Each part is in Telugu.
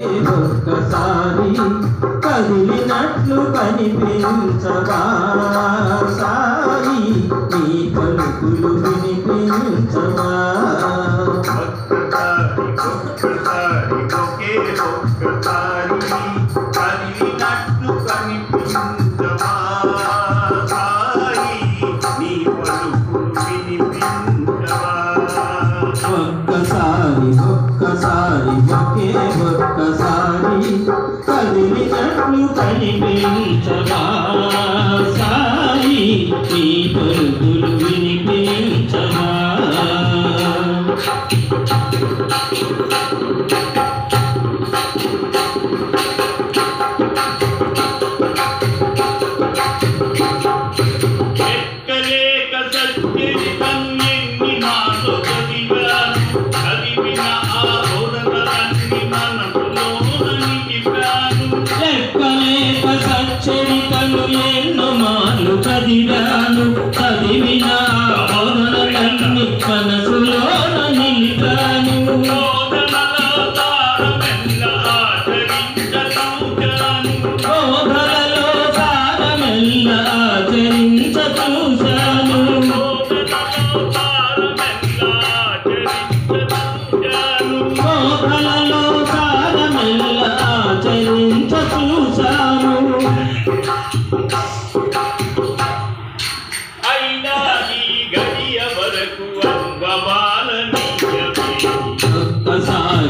ఒక్కసారి కదిలినట్లు కనిపించవా సాయి నీ పలుకులు వినిపించవా ఒక్కసారి ఒక్కసారి ఒకే ఒక్కసారి. వినకలు కనిపించగా సాయి నీ పరుగు Shiva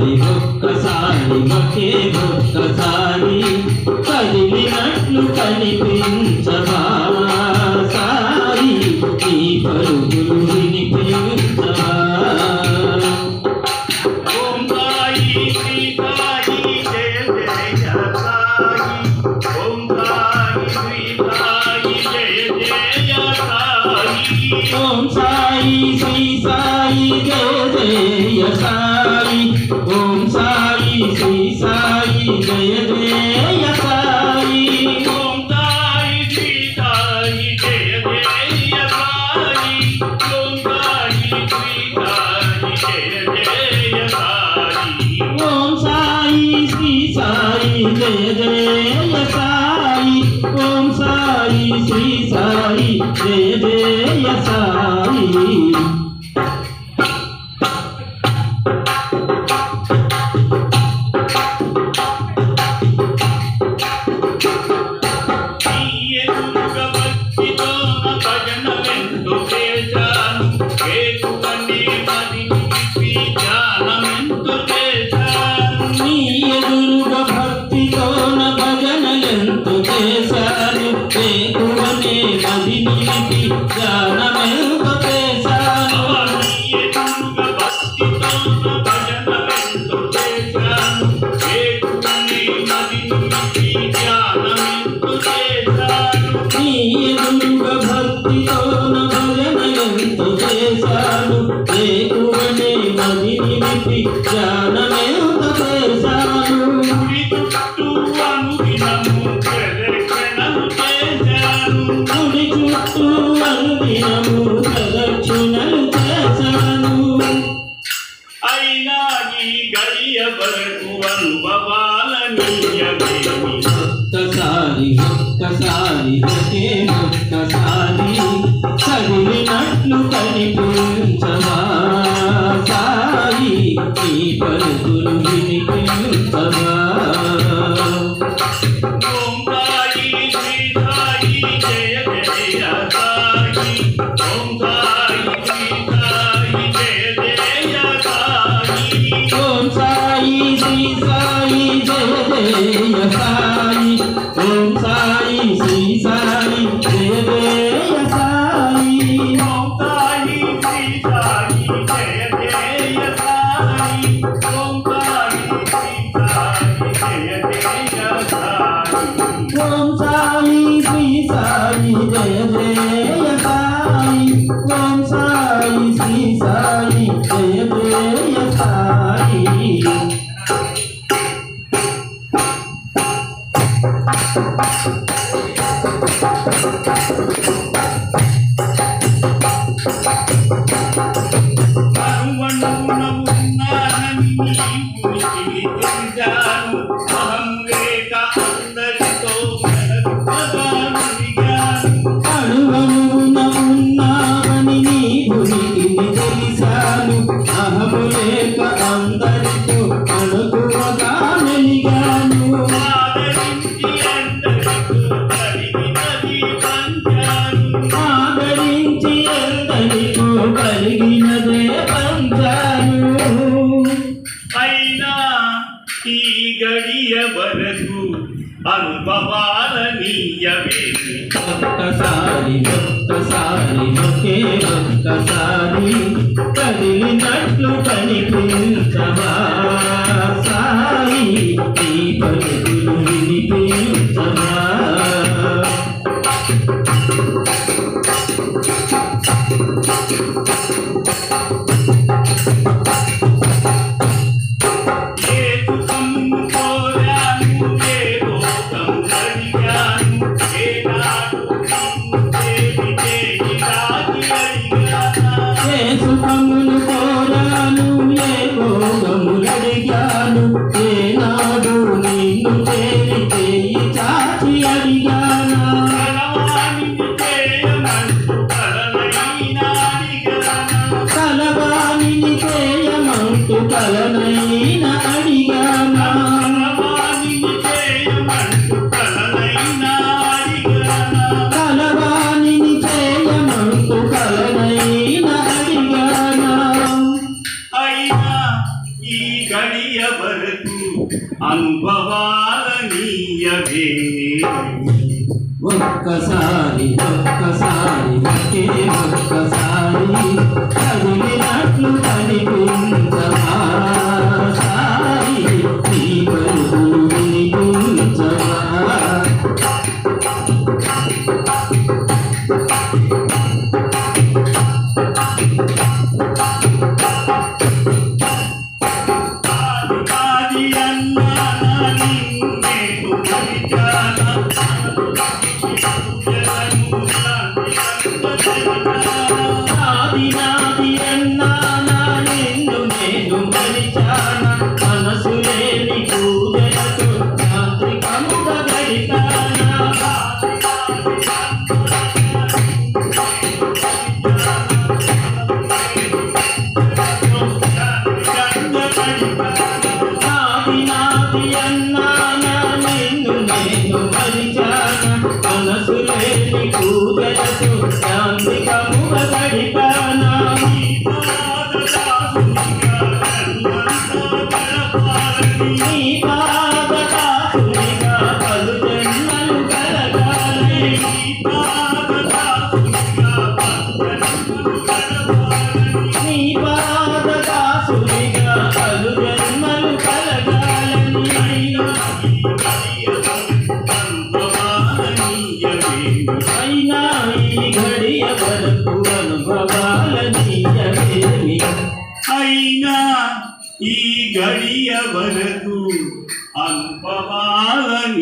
ఒక్కసారి ఒక్కసారి ఒక్కసారి కదిలినట్లు కనిపించవా కలియబడకు అనుభవాలనీయమేమి ఒక్కసారి ఒక్కసారి ఒకే ఒక్కసారి సగులినట్లు కనిపించవా? సాయి నీ పలుకులు వినిపించవా కలిగినదే పంతాను అయినా ఈ గడియ వరకు అనుభవాలనీయమే ఒక్కసారి ఒకే ఒక్కసారి కదిలినట్లు కనిపించవా? కలనైన అడిగానా? ఒక్కసారి ఒక్కసారి ఒక్కసారి చదివినట్లు కలిపి ఈ గడియ వరకు అల్పమాలనీయమేను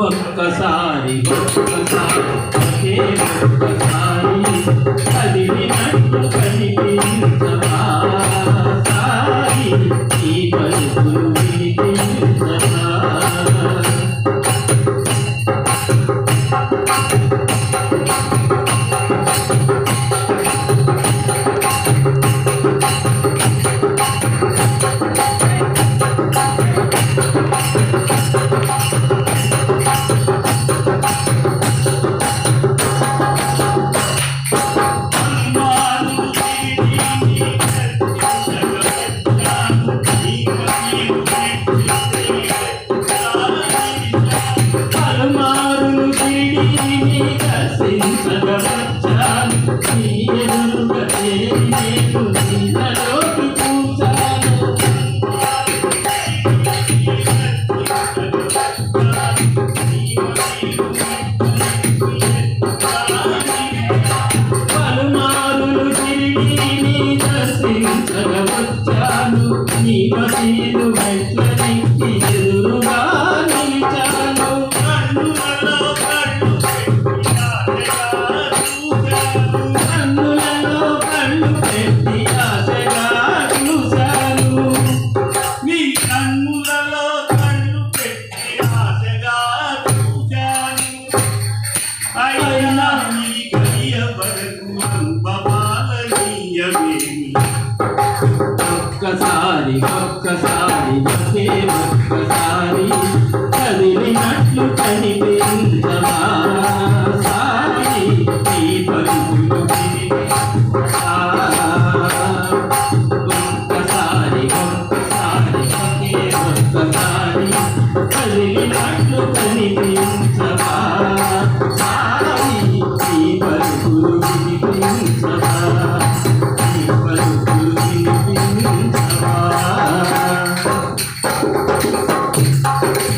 ఒక్కసారి ఒక్కసారి ఒక్కసారి కదిలినట్టు కనిపించ